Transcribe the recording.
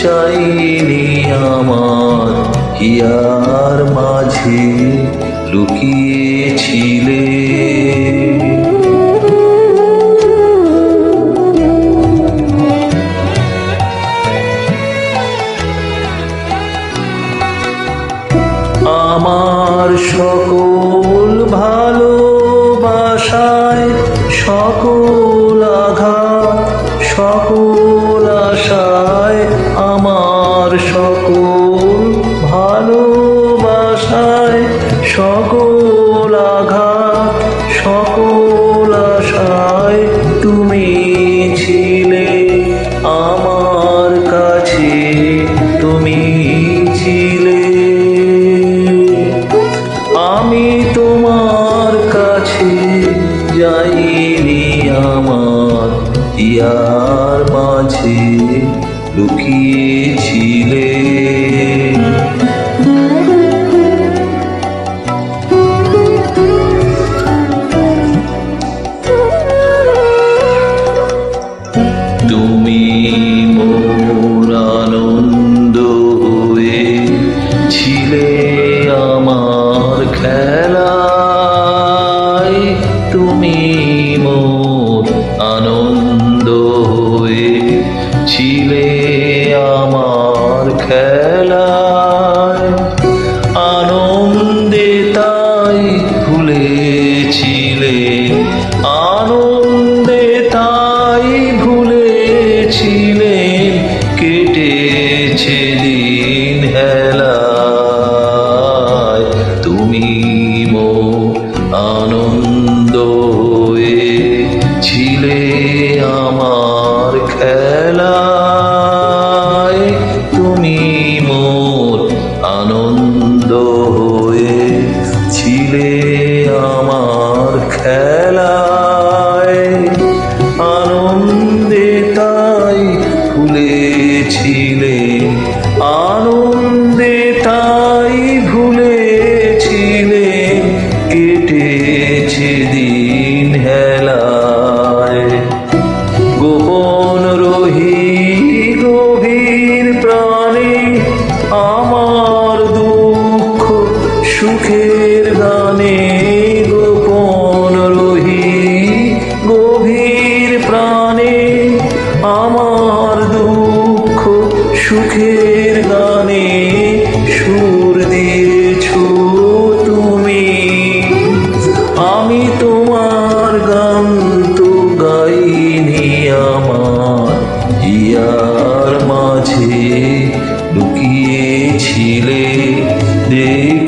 চাইনি আমার হিয়ার মাঝে লুকিয়েছিলে। আমার সকল ভালোবাসায় সকল ইয়ার মাঝে লুকিয়েছিলে? আমার খেলায় আনন্দে তাই ভুলেছিলে আনন্দে তাই ভুলেছিলে কেটেছে দিন হেলায় আনন্দ সুখের গানে গোপন রহি, গভীর প্রাণে আমার দুঃখ সুখের গানে সুর দিয়েছ তুমি। আমি তোমার গান তো গাইনি আমার হিয়ার মাঝে লুকিয়েছিলে। আমি